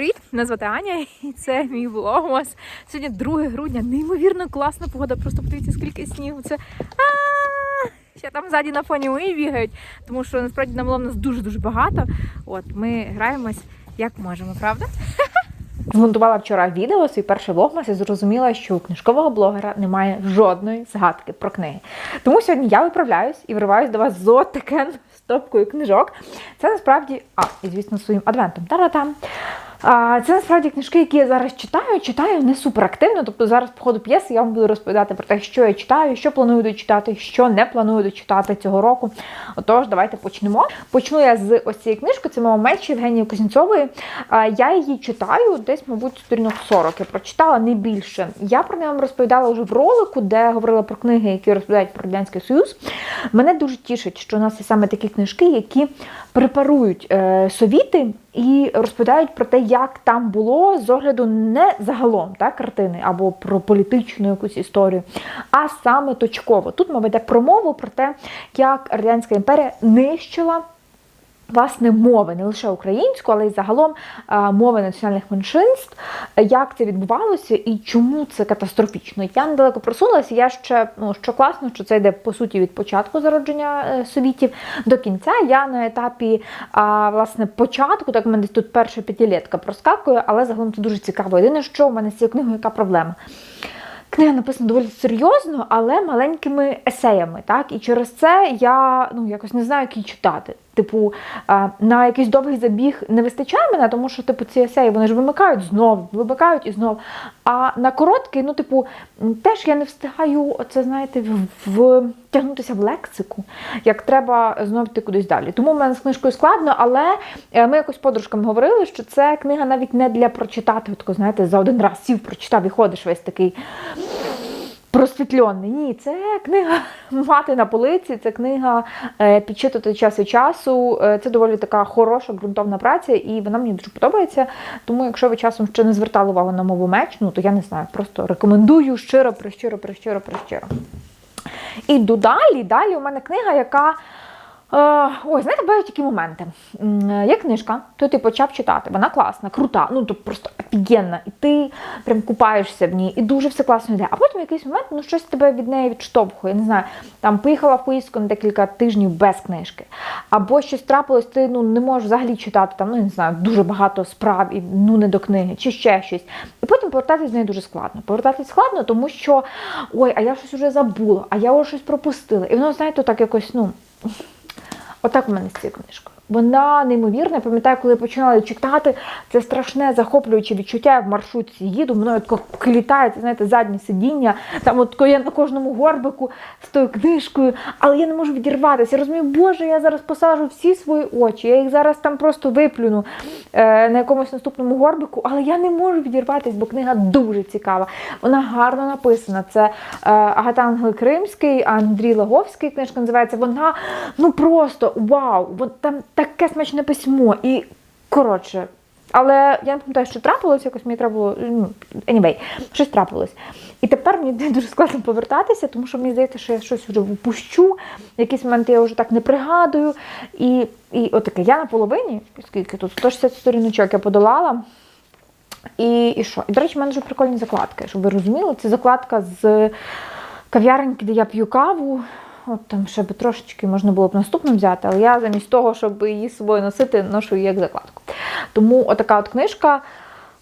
Привіт, мене звати Аня, і це мій влогмас. Сьогодні 2 грудня. Неймовірно класна погода. Просто подивіться, скільки снігу. Це ще там ззаді на фоні мої бігають, тому що насправді на нас дуже дуже багато. От ми граємось як можемо, правда? Змонтувала вчора відео, свій перший влогмас і зрозуміла, що у книжкового блогера немає жодної згадки про книги. Тому сьогодні я виправляюсь і вриваюсь до вас з отакен стопкою книжок. Це насправді, а, і звісно, своїм адвентом. Та-ра-там. А, Це насправді книжки, які я зараз читаю. Читаю не суперактивно. Тобто зараз по ходу п'єси я вам буду розповідати про те, що я читаю, що планую дочитати, що не планую дочитати цього року. Отож, давайте почнемо. Почну я з ось цієї книжки, це мова меч Євгенії Кузнєцової. Я її читаю десь, мабуть, сторінок 40. Я прочитала не більше. Я про неї вам розповідала вже в ролику, де говорила про книги, які розповідають про Радянський Союз. Мене дуже тішить, що у нас є саме такі книжки, які препарують е, совіти і розповідають про те, як там було з огляду не загалом та, картини або про політичну якусь історію, а саме точково. Тут мова йде про мову про те, як Радянська імперія нищила. Власне, мови не лише українську, але й загалом е, мови національних меншинств, як це відбувалося і чому це катастрофічно. Я недалеко просунулася. Я ще ну що класно, що це йде по суті від початку зародження е, совітів до кінця. Я на етапі власне початку, так в мене тут перша п'ятилетка проскакує, але загалом це дуже цікаво. Єдине, що в мене з цією книгою яка проблема. Книга написана доволі серйозно, але маленькими есеями. Так? І через це я ну, якось не знаю, як її читати. Типу, на якийсь довгий забіг не вистачає мене, тому що типу, ці вони ж вимикають знов, вимикають і знов. А на короткий, ну, типу, теж я не встигаю оце, знаєте, втягнутися в лексику, як треба знов йти кудись далі. Тому в мене з книжкою складно, але е, ми якось подружками говорили, що це книга навіть не для прочитати, от, знаєте, за один раз сів, прочитав і ходиш весь такий просвітльоний. Ні, це книга мати на полиці, це книга підчитувати підчитати час від часу. Е, це доволі така хороша, ґрунтовна праця, і вона мені дуже подобається. Тому, якщо ви часом ще не звертали увагу на мову меч, ну то я не знаю, просто рекомендую щиро, прищиро, прищиро, прищиро. Іду далі. Далі у мене книга, яка Е, ой, знаєте, бувають такі моменти. Є книжка, то ти почав читати, вона класна, крута, ну тобто просто офігенна, і ти прям купаєшся в ній, і дуже все класно йде. А потім в якийсь момент ну, щось тебе від неї відштовхує. Я Не знаю, там поїхала в поїздку на декілька тижнів без книжки. Або щось трапилось, ти ну, не можеш взагалі читати, там, ну не знаю, дуже багато справ і ну не до книги, чи ще щось. І потім повертатись з нею дуже складно. Повертатись складно, тому що ой, а я щось вже забула, а я ось щось пропустила. І воно, знаєте, так якось, ну. Отак у мене з цією книжкою. Вона неймовірна. Я пам'ятаю, коли починала читати, це страшне захоплююче відчуття. Я в маршрутці їду, мною тако клітає, знаєте, заднє сидіння. Там от я на кожному горбику з тою книжкою, але я не можу відірватися. Я розумію, боже, я зараз посажу всі свої очі, я їх зараз там просто виплюну е, на якомусь наступному горбику, але я не можу відірватися, бо книга дуже цікава. Вона гарно написана. Це е, Агата Ангел Кримський, Андрій Лаговський книжка називається. Вона ну просто вау! Там таке смачне письмо. І коротше. Але я не пам'ятаю, що трапилось, якось мені треба було. ну, anyway, щось трапилось. І тепер мені дуже складно повертатися, тому що мені здається, що я щось вже впущу. Якісь моменти я вже так не пригадую. І і отаке, я на половині, скільки тут 160 сторіночок я подолала. І і що? І, до речі, в мене дуже прикольні закладки, щоб ви розуміли. Це закладка з кав'яреньки, де я п'ю каву. От там ще би трошечки можна було б наступну взяти, але я замість того, щоб її з собою носити, ношу її як закладку. Тому отака от книжка.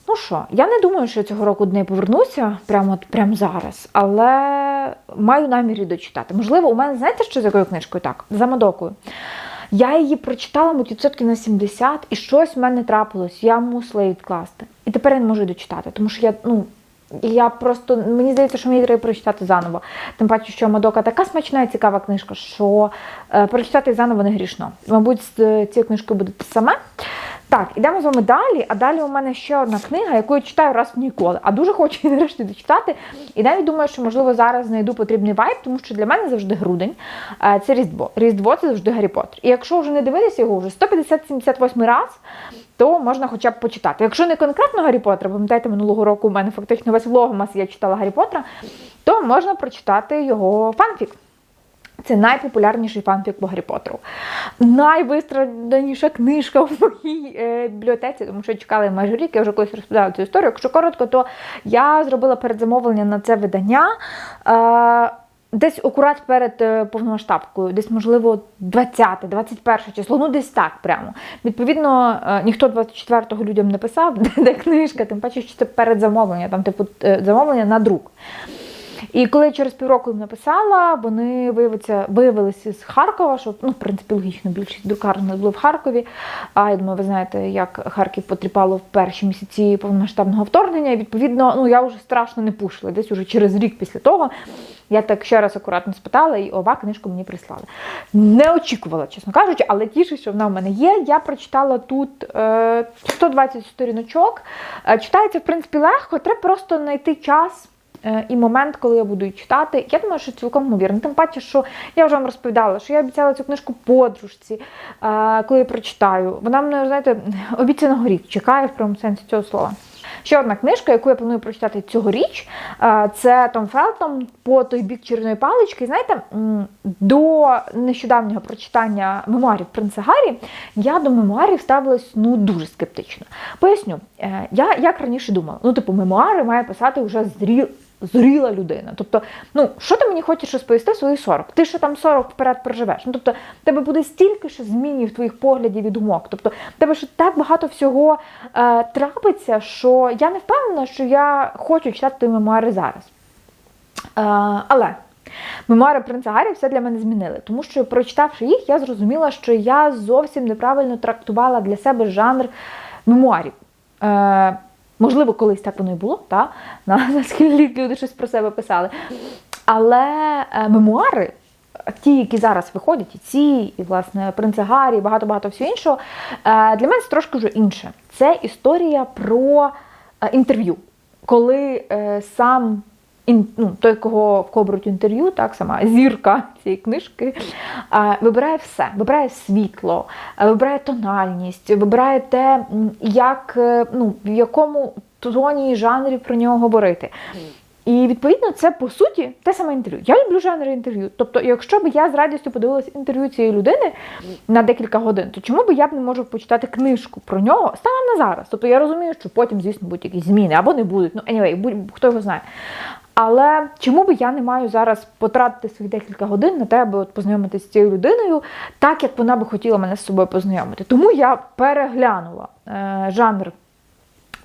Ну що, я не думаю, що я цього року до неї повернуся прямо от, прямо зараз, але маю намір дочитати. Можливо, у мене, знаєте, що з якою книжкою? Так, за Мадокою. Я її прочитала мабуть, відсотків на 70, і щось в мене трапилось, я мусила її відкласти. І тепер я не можу дочитати, тому що я, ну, я просто, мені здається, що мені треба прочитати заново. Тим паче, що Мадока така смачна і цікава книжка, що е, прочитати заново не грішно. Мабуть, з е, цією книжкою буде те саме. Так, ідемо з вами далі. А далі у мене ще одна книга, яку я читаю раз в ніколи. А дуже хочу її нарешті дочитати. І навіть думаю, що, можливо, зараз знайду потрібний вайб, тому що для мене завжди грудень. Е, це Різдво. Різдво це завжди Гаррі Поттер. І якщо вже не дивитися його вже 150-78 раз, то можна хоча б почитати. Якщо не конкретно Гаррі Поттера, пам'ятаєте, минулого року у мене фактично весь влогмас я читала Гаррі Поттера, то можна прочитати його фанфік. Це найпопулярніший фанфік по Гаррі Поттеру. Найвистраданіша книжка в моїй е, бібліотеці, тому що чекали майже рік, я вже колись розповідала цю історію. Якщо коротко, то я зробила передзамовлення на це видання. Е, Десь акурат перед е, повномасштабкою, десь, можливо, 20-21 число, ну десь так прямо. Відповідно, е, ніхто 24-го людям не писав, де, де книжка, тим паче, що це передзамовлення, там, типу, е, замовлення на друк. І коли я через півроку їм написала, вони виявилися, з Харкова, що ну, в принципі логічно більшість нас були в Харкові. А я думаю, ви знаєте, як Харків потріпало в перші місяці повномасштабного вторгнення. І відповідно, ну я вже страшно не пушила. Десь уже через рік після того я так ще раз акуратно спитала, і ова книжку мені прислали. Не очікувала, чесно кажучи, але тіше, що вона в мене є. Я прочитала тут е, 120 сторіночок. Е, читається, в принципі, легко, треба просто знайти час. Е, І момент, коли я буду її читати, я думаю, що цілком ймовірно. Тим паче, що я вже вам розповідала, що я обіцяла цю книжку подружці, е, коли я прочитаю. Вона мене, знаєте, обіцяного рік чекає в прямому сенсі цього слова. Ще одна книжка, яку я планую прочитати цьогоріч, е, це Том Фелтон по той бік чарівної палички. Знаєте, до нещодавнього прочитання мемуарів принца Гаррі я до мемуарів ставилась ну дуже скептично. Поясню, я як раніше думала, ну типу, мемуари має писати вже зрі... зріла людина. Тобто, ну що ти мені хочеш розповісти свої 40? Ти ще там 40 вперед проживеш. Ну тобто, в тебе буде стільки ще змінів твоїх поглядів і думок. Тобто, в тебе ще так багато всього е, трапиться, що я не впевнена, що я хочу читати мемуари зараз. Е, але мемуари принца Гаррі все для мене змінили, тому що, прочитавши їх, я зрозуміла, що я зовсім неправильно трактувала для себе жанр мемуарів. Е, можливо, колись так воно і було, та? На, наскільки люди щось про себе писали. Але е, мемуари. Ті, які зараз виходять, і ці, і власне принца Гаррі, і багато-багато всього іншого, е, для мене це трошки вже інше. Це історія про е, інтерв'ю, коли сам ін, ну, той, кого в кого беруть інтерв'ю, так сама зірка цієї книжки, е, вибирає все, вибирає світло, вибирає тональність, вибирає те, як, е, ну, в якому тоні і жанрі про нього говорити. І відповідно це по суті те саме інтерв'ю. Я люблю жанр інтерв'ю. Тобто, якщо б я з радістю подивилася інтерв'ю цієї людини на декілька годин, то чому б я б не можу почитати книжку про нього станом на зараз? Тобто я розумію, що потім, звісно, будуть якісь зміни або не будуть. Ну anyway, будь, хто його знає. Але чому би я не маю зараз потратити своїх декілька годин на те, аби от познайомитися з цією людиною, так як вона би хотіла мене з собою познайомити? Тому я переглянула е, жанр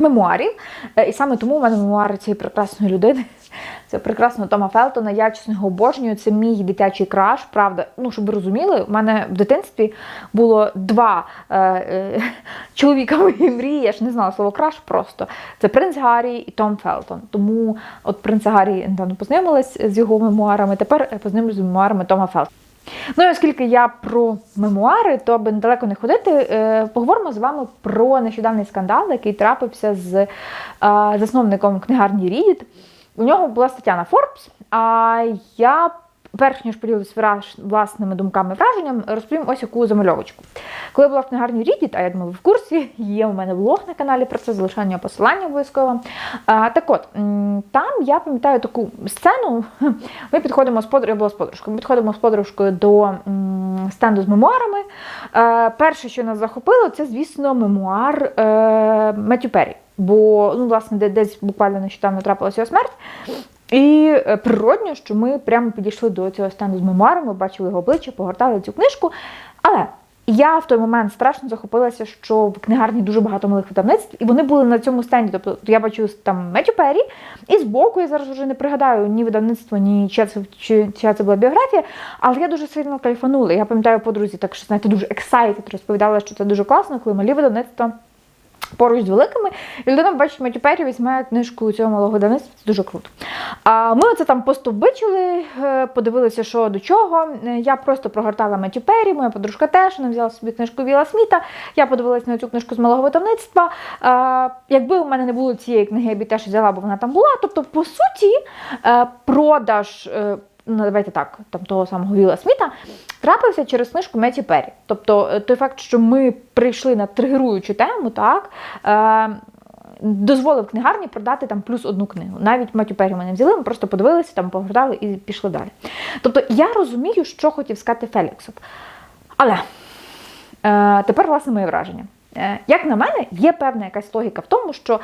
мемуарів. Е, І саме тому у мене мемуари цієї прекрасної людини. Це прекрасного Тома Фелтона. Я чесно його обожнюю. Це мій дитячий краш. Правда, ну щоб ви розуміли, у мене в дитинстві було два е, е, чоловіка моєї мрії. Я ж не знала слово краш просто. Це принц Гаррі і Том Фелтон. Тому от принца Гаррі недавно познайомилась з його мемуарами. Тепер я познайомлюсь з мемуарами Тома Фелтона. Ну і оскільки я про мемуари, то аби далеко не ходити, е, поговоримо з вами про нещодавний скандал, який трапився з е, засновником книгарні Рідіт. У нього була стаття на Forbes, а я, перш ніж враж- власними думками враженням, розповім ось яку замальовочку. Коли була в книгарні Рідіт, а я думаю, в курсі, є у мене влог на каналі про це, залишання посилання обов'язково. Так от, там я пам'ятаю таку сцену. Ми підходимо з подружкою, я була з подружкою, ми підходимо з подружкою до стенду з мемуарами. Перше, що нас захопило, це, звісно, мемуар е, Меттю Перрі. Бо, ну, власне, десь буквально нещодавно трапилася його смерть. І е, природньо, що ми прямо підійшли до цього стенду з мемуарами, бачили його обличчя, погортали цю книжку. Але я в той момент страшно захопилася, що в книгарні дуже багато малих видавництв, і вони були на цьому стенді. Тобто я бачу там Меттю Перрі, і збоку я зараз вже не пригадаю ні видавництво, ні чия це, чи, чия це була біографія, але я дуже сильно кайфанула. Я пам'ятаю подрузі, так що знаєте, дуже excited розповідала, що це дуже класно, коли малі видавництва. Поруч з великими, і людина бачить Меттю візьме книжку цього малого видавництва, це дуже круто. А ми оце там постовбичили, е, подивилися, що до чого. Е, Я просто прогортала Меттю Перрі, моя подружка теж, вона взяла собі книжку Віла Сміта. Я подивилася на цю книжку з малого видавництва. Якби у мене не було цієї книги, я б теж взяла, бо вона там була. Тобто, по суті, е, продаж. Ну, давайте так, там того самого Віла Сміта трапився через книжку Меті Перрі. Тобто, е, той факт, що ми прийшли на тригеруючу тему, так. Е, дозволив книгарні продати там плюс одну книгу. Навіть Матю Пері мене взяли, ми просто подивилися, там погортали і пішли далі. Тобто я розумію, що хотів сказати Феліксов. Але е, тепер, власне, моє враження. Е, як на мене, є певна якась логіка в тому, що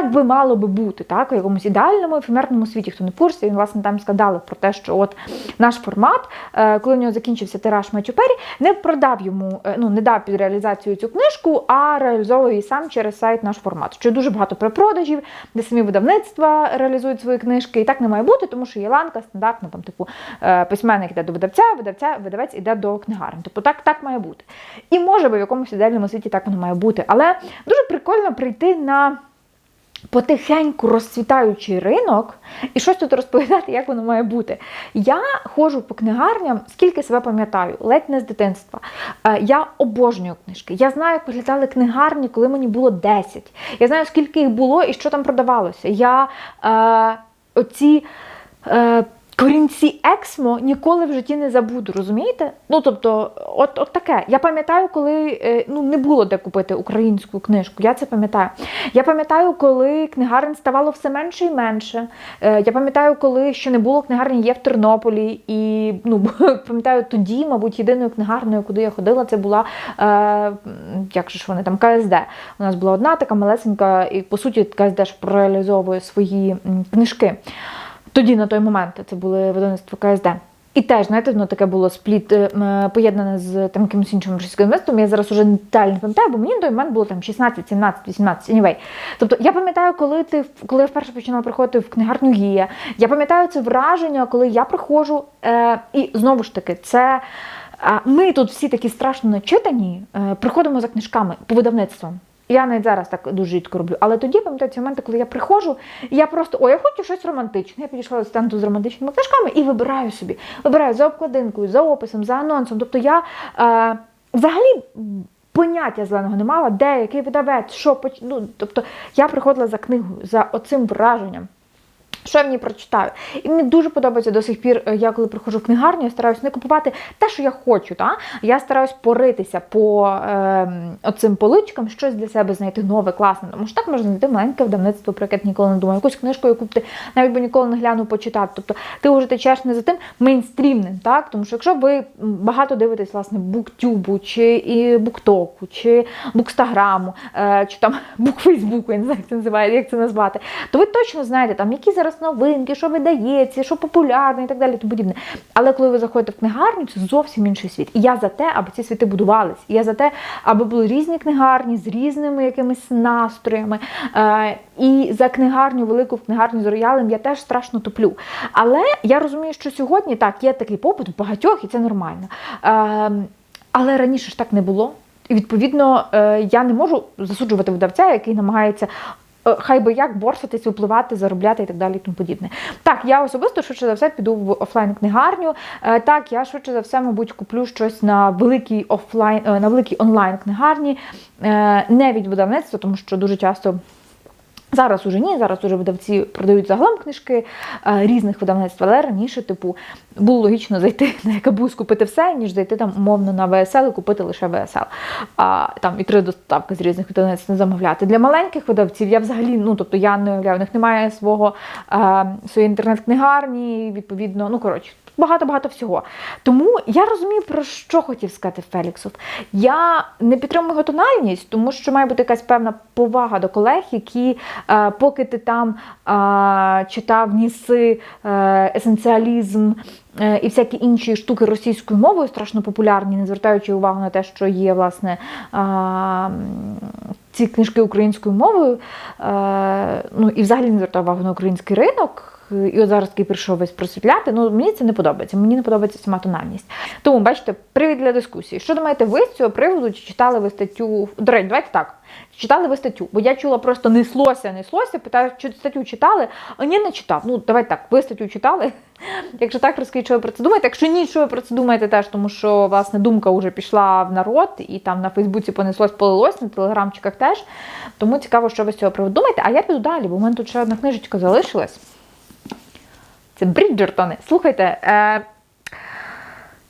так би мало би бути, так, у якомусь ідеальному ефемерному світі, хто не в курсі, він власне там скандалив про те, що от наш формат, е, коли в нього закінчився тираж Пері, не продав йому, е, ну не дав під реалізацію цю книжку, а реалізовує її сам через сайт наш формат. Що дуже багато перепродажів, де самі видавництва реалізують свої книжки, і так не має бути, тому що є ланка стандартно, там, типу, е, письменник йде до видавця, видавця, видавець іде до книгарні. Тобто так, так має бути. І може би в якомусь ідеальному світі так воно має бути. Але дуже прикольно прийти на потихеньку розцвітаючий ринок і щось тут розповідати, як воно має бути. Я ходжу по книгарням, скільки себе пам'ятаю, ледь не з дитинства. Е, Я обожнюю книжки. Я знаю, як виглядали книгарні, коли мені було 10. Я знаю, скільки їх було і що там продавалося. Я е, оці. Е, Корінці Ексмо ніколи в житті не забуду, розумієте? Ну тобто, от от таке. Я пам'ятаю, коли е, ну не було де купити українську книжку. Я це пам'ятаю. Я пам'ятаю, коли книгарень ставало все менше і менше. Е, Я пам'ятаю, коли ще не було книгарні є в Тернополі. І ну пам'ятаю, тоді, мабуть, єдиною книгарнею, куди я ходила, це була е, як же ж вони там КСД. У нас була одна така малесенька, і по суті КСД ж реалізовує свої книжки. Тоді, на той момент, це були видавництво КСД. І теж, знаєте, воно таке було спліт е, поєднане з там якимось іншим російським мистом. Я зараз уже детально не пам'ятаю, бо мені на той момент було там 16, 17, 18, anyway. Тобто я пам'ятаю, коли ти коли я вперше починала приходити в книгарню Гія. Я пам'ятаю це враження, коли я приходжу, е, і знову ж таки, це е, ми тут всі такі страшно начитані, е, приходимо за книжками по видавництвам. Я навіть зараз так дуже рідко роблю. Але тоді пам'ятаю моменти, коли я приходжу, я просто о, я хочу щось романтичне. Я підійшла до стенду з романтичними книжками і вибираю собі. Вибираю за обкладинкою, за описом, за анонсом. Тобто я е, взагалі. Поняття зеленого не мала, де, який видавець, що ну, Тобто я приходила за книгою, за оцим враженням. Що я ній прочитаю? І мені дуже подобається до сих пір, е, я коли приходжу в книгарню, я стараюся не купувати те, що я хочу. Та? Я стараюсь поритися по е, оцим поличкам, щось для себе знайти нове, класне. Тому що так можна знайти маленьке видавництво, про яке ніколи не думав, якусь книжку, яку б ти навіть би ніколи не глянув почитати. Тобто ти вже течеш не за тим мейнстрімним, так? Тому що якщо ви багато дивитесь, власне, буктюбу, чи і буктоку, чи букстаграму, е, чи там букфейсбуку, я не знаю, як це називає, як це назвати, то ви точно знаєте, там які зараз новинки, що видається, що популярне і так далі. тому подібне. Але коли ви заходите в книгарню, це зовсім інший світ. І я за те, аби ці світи будувались. І я за те, аби були різні книгарні з різними якимись настроями. Е, і за книгарню, велику в книгарню з роялем я теж страшно топлю. Але я розумію, що сьогодні так, є такий попит у багатьох, і це нормально. Е, але раніше ж так не було. І відповідно е, я не можу засуджувати видавця, який намагається хай би як борсатись, впливати, заробляти і так далі. і тому подібне. Так, я особисто швидше за все піду в офлайн-книгарню. Е, Так, я швидше за все, мабуть, куплю щось на великій офлайн, е, на великій онлайн-книгарні, е, не від видавництва, тому що дуже часто. Зараз уже ні, зараз уже видавці продають загалом книжки е, різних видавництв, але раніше, типу, було логічно зайти на якабуз, купити все, ніж зайти там умовно на ВСЛ і купити лише ВСЛ. А там і три доставки з різних видавництв не замовляти. Для маленьких видавців я взагалі, ну тобто я не уявляю, у них немає свого е, своєї інтернет-книгарні, відповідно, ну коротше. Багато-багато всього. Тому я розумію, про що хотів сказати Феліксов. Я не підтримую його тональність, тому що має бути якась певна повага до колег, які, поки ти там е, читав ніси, е, есенціалізм е, і всякі інші штуки російською мовою, страшно популярні, не звертаючи увагу на те, що є, власне. Е, ці книжки українською мовою, е, ну і взагалі не звертав увагу на український ринок. І от зараз такий прийшов весь просвітляти. Ну мені це не подобається. Мені не подобається сама тональність. Тому бачите, привід для дискусії. Що думаєте, ви з цього приводу чи читали ви статтю? До речі, давайте так. Читали ви статтю? Бо я чула просто неслося, неслося. Питаю, чи статтю читали? А ні, не читав. Ну давайте так. Ви статтю читали? Якщо так, розкажіть, що ви про це думаєте. Якщо ні, що ви про це думаєте, теж тому що власне думка вже пішла в народ, і там на Фейсбуці понеслось, полилось, на телеграмчиках теж. Тому цікаво, що ви з цього приводу думаєте. А я піду далі, бо в мене тут ще одна книжечка залишилась. Це Бріджертони. Слухайте, е,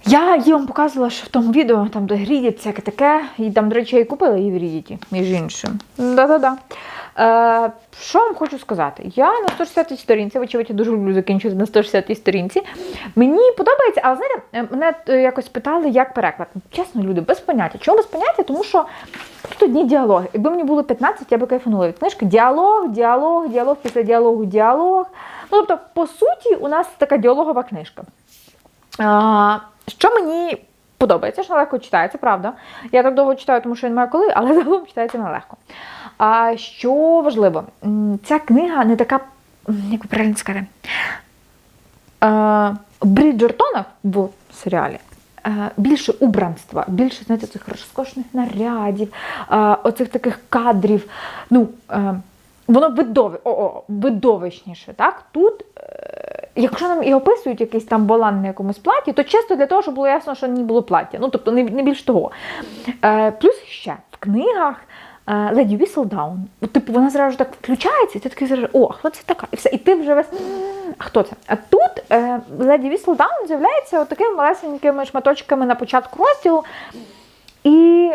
Я її вам показувала, що в тому відео, там, де Грідіт, всяке таке, і там, до речі, я і купила її в Грідіті, між іншим. Да-да-да. Е, що вам хочу сказати? Я на 160-й сторінці, вочевидь, я дуже люблю закінчити на 160-й сторінці. Мені подобається, але знаєте, е, мене е, якось питали, як переклад. Чесно, люди, без поняття. Чому без поняття? Тому що тут одні діалоги. Якби мені було 15, я би кайфанула від книжки. Діалог, діалог, діалог, після діалогу, діалог. Ну, тобто, по суті, у нас така діалогова книжка. А, що мені подобається, що легко читається, правда. Я так довго читаю, тому що я не маю коли, але загалом читається нелегко. А що важливо, ця книга не така, як правильно сказати, а, в серіалі. Більше убранства, більше знаєте, цих розкошних нарядів, оцих таких кадрів. Ну, е, воно видови, о, о, видовищніше. Так? Тут, е, якщо нам і описують якийсь там балан на якомусь платі, то чисто для того, щоб було ясно, що не було плаття. Ну, тобто не, не більш того. Е, плюс ще в книгах е, Леді Віселдаун, типу, вона зразу так включається, і ти такий зразу, о, хто це така? І все, і ти вже весь. А хто це? А тут е, Леді Віселдаун з'являється такими малесенькими шматочками на початку розділу. І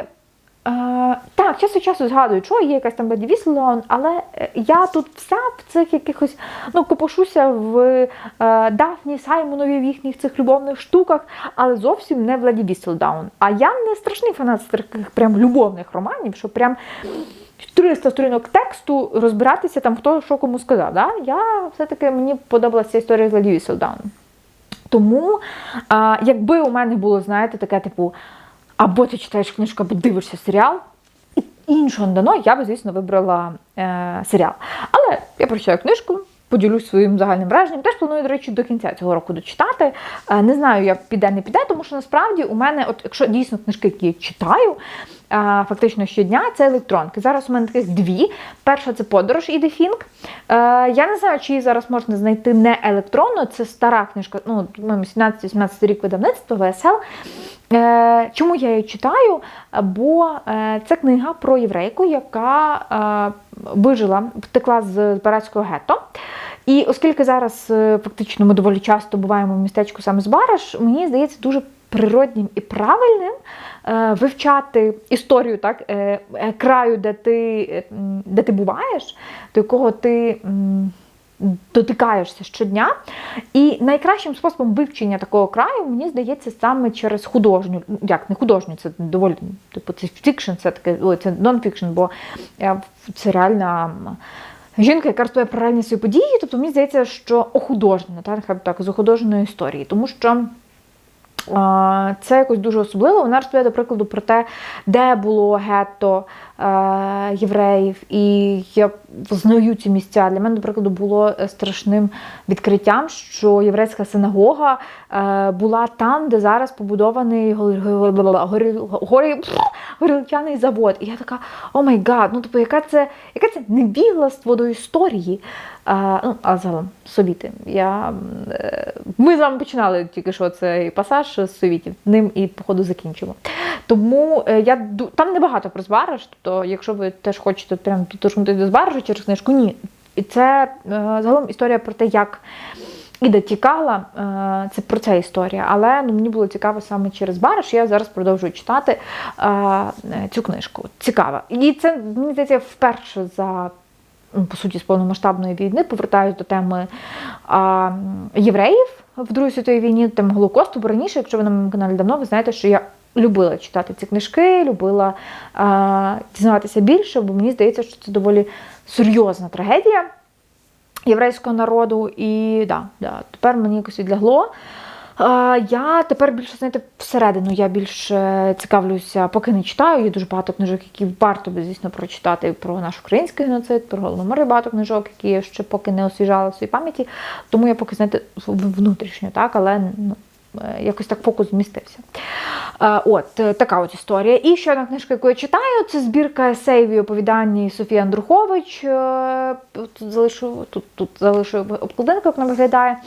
так, час від часу згадую, що є якась там Леді Віселдаун, але е, я тут вся в цих якихось, ну, копошуся в е, Дафні, Саймонові, в їхніх цих любовних штуках, але зовсім не в Леді Віселдаун. А я не страшний фанат таких прям любовних романів, що прям 300 сторінок тексту розбиратися там, хто що кому сказав. Да? Я все-таки мені подобалася історія з Леді Віселдаун. Тому, а, якби у мене було, знаєте, таке, типу, або ти читаєш книжку, або дивишся серіал, іншого не дано, я би, звісно, вибрала е, серіал. Але я прочитаю книжку, поділюсь своїм загальним враженням. Теж планую, до речі, до кінця цього року дочитати. Е, не знаю, як піде, не піде, тому що насправді у мене, от якщо дійсно книжки, які я читаю, е, фактично щодня, це електронки. Зараз у мене таких дві. Перша це подорож Іди Фінк. Е, я не знаю, чи її зараз можна знайти не електронно. Це стара книжка, ну, 17-18 рік видавництва ВСЛ. Чому я її читаю? Бо це книга про єврейку, яка вижила, втекла з Барацького гетто. І оскільки зараз е, фактично ми доволі часто буваємо в містечку саме з Бараш, мені здається дуже природнім і правильним е, вивчати історію так, е, краю, де ти, де ти буваєш, до якого ти. Дотикаєшся щодня, і найкращим способом вивчення такого краю, мені здається, саме через художню, ну, як не художню, це доволі типу це фікшн, це таке, ой, це нон-фікшн, бо е, це реальна жінка, яка розповідає про реальні свої події. Тобто мені здається, що охудожнена, так, так, з охудоженої історії, тому що. Це якось дуже особливо. Вона розповідає, до прикладу, про те, де було гетто е, євреїв, і я знаю ці місця. Для мене, до прикладу, було е, страшним відкриттям, що єврейська синагога е, була там, де зараз побудований горілчаний завод. І я така, о май гад, ну тобто, яка це, яке це невігластво до історії. Ну, а загалом совіти. Я, ми з вами починали тільки що цей пасаж з совітів, ним і походу закінчимо. Тому е, я там небагато про збараж, тобто, якщо ви теж хочете прям підтушнути до збаражу через книжку, ні. І це е, загалом історія про те, як Іда тікала, е, це про це історія. Але ну, мені було цікаво саме через бараш. Я зараз продовжую читати цю книжку. Цікаво. І це мені здається вперше за по суті, з повномасштабної війни повертаюсь до теми а, євреїв в Другій світовій війні, теми Голокосту, бо раніше, якщо ви на моєму каналі давно, ви знаєте, що я любила читати ці книжки, любила а, дізнаватися більше, бо мені здається, що це доволі серйозна трагедія єврейського народу. І да, да, тепер мені якось відлягло. Я тепер більше знаєте, всередину я більше цікавлюся, поки не читаю. Є дуже багато книжок, які варто би, звісно, прочитати про наш український геноцид, про голомори багато книжок, які я ще поки не освіжала в своїй пам'яті. Тому я поки знаєте, внутрішньо, так, але ну, якось так фокус змістився. Е, От е, така от історія. І ще одна книжка, яку я читаю, це збірка есеїв і оповідань Софії Андрухович. Е, Тут залишу, тут, тут залишу обкладинку, як вона виглядає.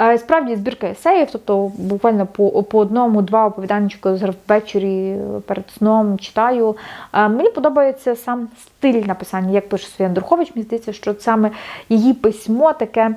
Е, Справді збірка есеїв, тобто буквально по, по одному-два оповіданчика зараз ввечері е, перед сном читаю. Е, Мені подобається сам стиль написання, як пише Софія Андрухович. Мені здається, що саме її письмо таке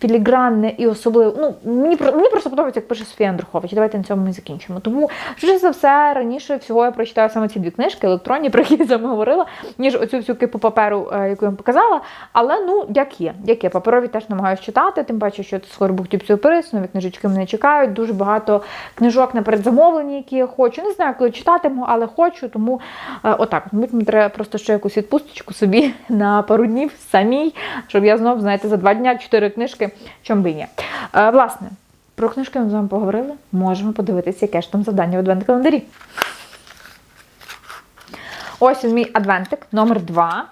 філігранне і особливо. Ну, мені, мені просто подобається, як пише Софія Андрухович. Давайте на цьому ми закінчимо. Тому, швидше за все, раніше всього я прочитаю саме ці дві книжки, електронні, про які я вами говорила, ніж оцю всю кипу паперу, е, яку я вам показала. Але ну, як є, як є. Паперові теж намагаюся читати, тим паче, що це скоро буктюб перес, нові книжечки мене чекають. Дуже багато книжок на передзамовлення, які я хочу. Не знаю, коли читатиму, але хочу. Тому е, отак. Мабуть, мені треба просто ще якусь відпусточку собі на пару днів самій, щоб я знов, знаєте, за два дня чотири книжки, чом би ні. Е, власне, про книжки ми з вами поговорили. Можемо подивитися, яке ж там завдання в адвент календарі. Ось мій адвентик номер 2.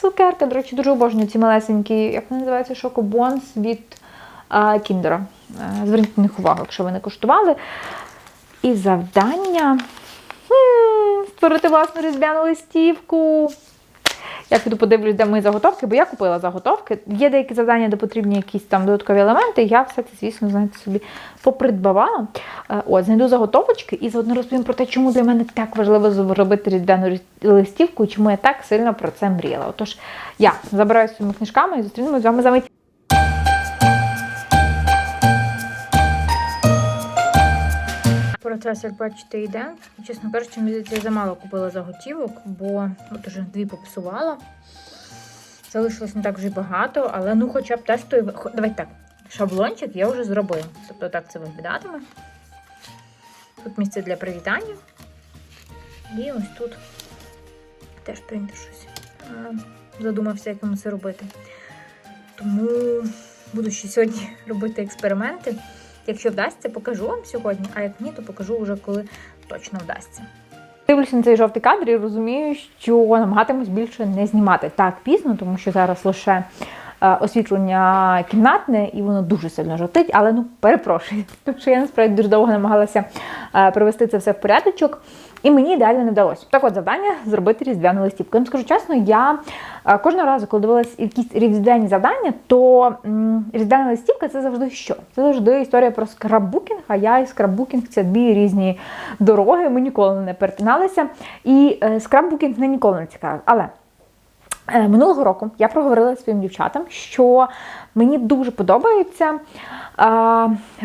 Цукерка, до речі, дуже обожнюю ці малесенькі, як вони називаються, шокобонс від а, Кіндера. Е, Зверніть на них увагу, якщо ви не коштували. І завдання м, створити власну різдвяну листівку. Я піду подивлюсь, де мої заготовки, бо я купила заготовки. Є деякі завдання, де потрібні якісь там додаткові елементи. Я все це, звісно, знаєте, собі попридбавала. Е, От, знайду заготовочки і заодно розповім про те, чому для мене так важливо зробити різдвяну різ- листівку, і чому я так сильно про це мріяла. Отож, я забираю своїми книжками і зустрінемося з вами за мить. Процес, як бачите, йде. Чесно кажучи, мені я замало купила заготівок, бо от уже дві попсувала. Залишилось не так вже багато, але ну хоча б хо- Давайте так. Шаблончик я вже зробила. Тобто так це виглядатиме. Тут місце для привітання. І ось тут теж принтер щось задумався, як йому це робити. Тому буду ще сьогодні робити експерименти. Якщо вдасться, покажу вам сьогодні, а як ні, то покажу вже коли точно вдасться. Дивлюся на цей жовтий кадр і розумію, що намагатимусь більше не знімати так пізно, тому що зараз лише освітлення кімнатне і воно дуже сильно жовтить, але ну перепрошую, тому що я насправді дуже довго намагалася е, привести це все в порядочок. І мені ідеально не вдалося. Так от завдання зробити різдвяну листівку. Я вам скажу чесно, я е, кожного разу, коли дивилась якісь різдвяні завдання, то різдвяна листівка це завжди що? Це завжди історія про скраббукінг, а я і скраббукінг це дві різні дороги. Ми ніколи не перетиналися. І е, скраббукінг мене ніколи не цікавив. Але Е, Минулого року я проговорила своїм дівчатам, що мені дуже подобається е,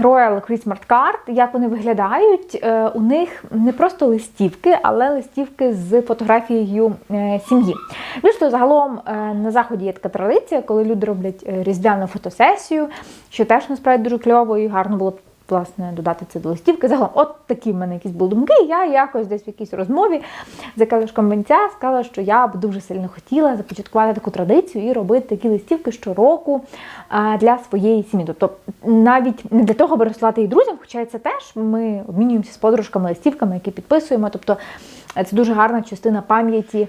Royal Christmas Card, як вони виглядають. Е, У них не просто листівки, але листівки з фотографією е, сім'ї. Більш того, загалом е, на заході є така традиція, коли люди роблять е, різдвяну фотосесію, що теж насправді дуже кльово і гарно було б власне додати це до листівки. Загалом, от такі в мене якісь були думки. Я якось десь в якійсь розмові за калишком венця сказала, що я б дуже сильно хотіла започаткувати таку традицію і робити такі листівки щороку для своєї сім'ї. Тобто навіть не для того, аби розсилати їх друзям, хоча це теж ми обмінюємося з подружками листівками, які підписуємо. Тобто е, це дуже гарна частина пам'яті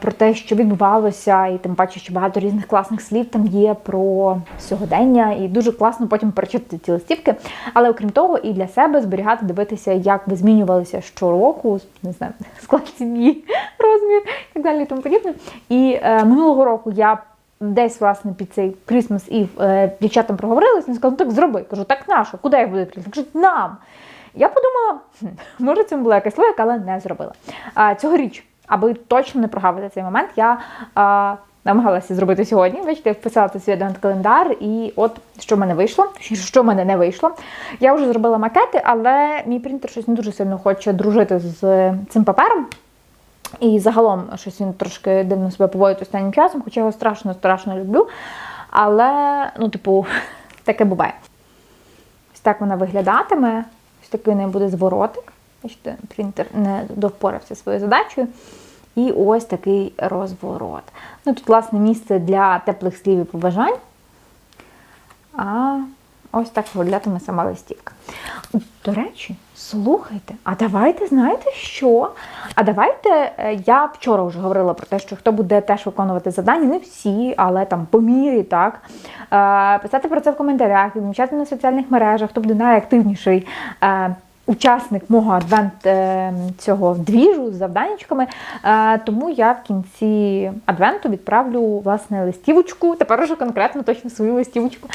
про те, що відбувалося, і тим паче, що багато різних класних слів там є про сьогодення, і дуже класно потім перечитати ці листівки. Але окрім того, і для себе зберігати, дивитися, як би змінювалися щороку, не знаю, склад сім'ї, розмір і так далі, і тому подібне. І е, минулого року я. Десь, власне, під цей Christmas Eve е, дівчатам проговорилася, вони сказали, ну так зроби. Кажу, так нащо? Куди я буду прийти? Кажуть, нам. Я подумала, хм, може, це була якась логіка, але не зробила. А, цьогоріч, аби точно не прогавити цей момент, я а, намагалася зробити сьогодні. Бачите, вписала це свій адвент календар, і от що в мене вийшло, що в мене не вийшло. Я вже зробила макети, але мій принтер щось не дуже сильно хоче дружити з цим папером. І загалом щось він трошки дивно себе поводить останнім часом, хоча його страшно страшно люблю. Але, ну, типу, таке буває. Ось так вона виглядатиме. Ось такий у неї буде зворотик. Бачите, принтер не довпорався своєю задачею. І ось такий розворот. Ну, тут, власне, місце для теплих слів і побажань. А ось так виглядатиме сама листівка. До речі, слухайте, а давайте, знаєте що? А давайте, е, я вчора вже говорила про те, що хто буде теж виконувати завдання, не всі, але там по мірі, так. Е, Писати про це в коментарях, відмічати на соціальних мережах, хто буде найактивніший. Учасник мого адвент е, цього двіжу з завданнячками. Е, тому я в кінці адвенту відправлю власне листівочку. Тепер уже конкретно точно свою листівочку.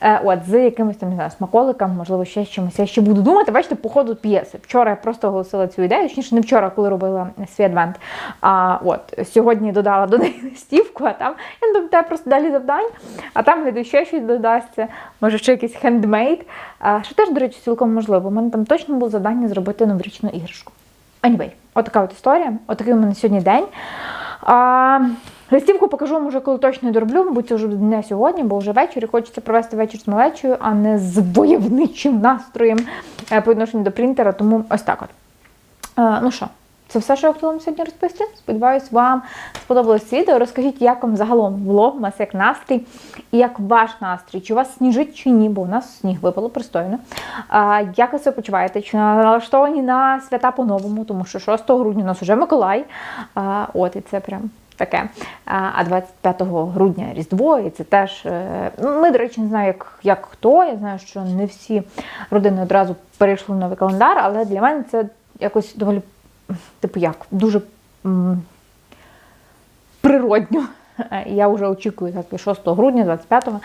Е, от з якимось там не знаю, смаколиком, можливо, ще з чимось. Я ще буду думати. Бачите, по ходу п'єси. Вчора я просто оголосила цю ідею, точніше, не вчора, коли робила свій адвент. А от сьогодні додала до неї листівку, а там я не пам'ятаю просто далі завдань, а там гайду ще щось додасться, може ще якийсь хендмейд. Що теж, до речі, цілком можливо. У мене там точно було завдання зробити новорічну іграшку. Anyway, отака от історія. Отакий у мене сьогодні день. А, листівку покажу вам уже, коли точно дороблю, мабуть, це вже не сьогодні, бо вже ввечері хочеться провести вечір з малечою, а не з войовничим настроєм е, по відношенню до принтера. Тому ось так от. А, ну що, це все, що я хотіла вам сьогодні розповісти. Сподіваюсь, вам сподобалось відео. Розкажіть, як вам загалом вас як настрій, і як ваш настрій, чи у вас сніжить, чи ні, бо у нас сніг випало пристойно. А, як ви себе почуваєте? Чи налаштовані на свята по-новому, тому що 6 грудня у нас вже Миколай. А, от, і це прям. Таке. А а 25 грудня Різдво, і це теж. е, Ми, до речі, не знаю, як, як хто. Я знаю, що не всі родини одразу перейшли в новий календар, але для мене це якось доволі, типу як, дуже м, природньо. Е, Я вже очікую так, 6 грудня, 25-го,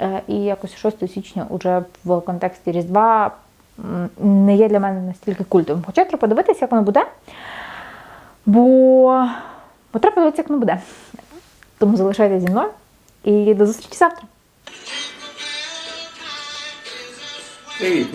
е, і якось 6 січня вже в контексті Різдва не є для мене настільки культовим. Хоча треба подивитися, як воно буде. Бо, бо треба подивитися, як воно буде. Тому залишайтеся зі мною і до зустрічі завтра. Привіт,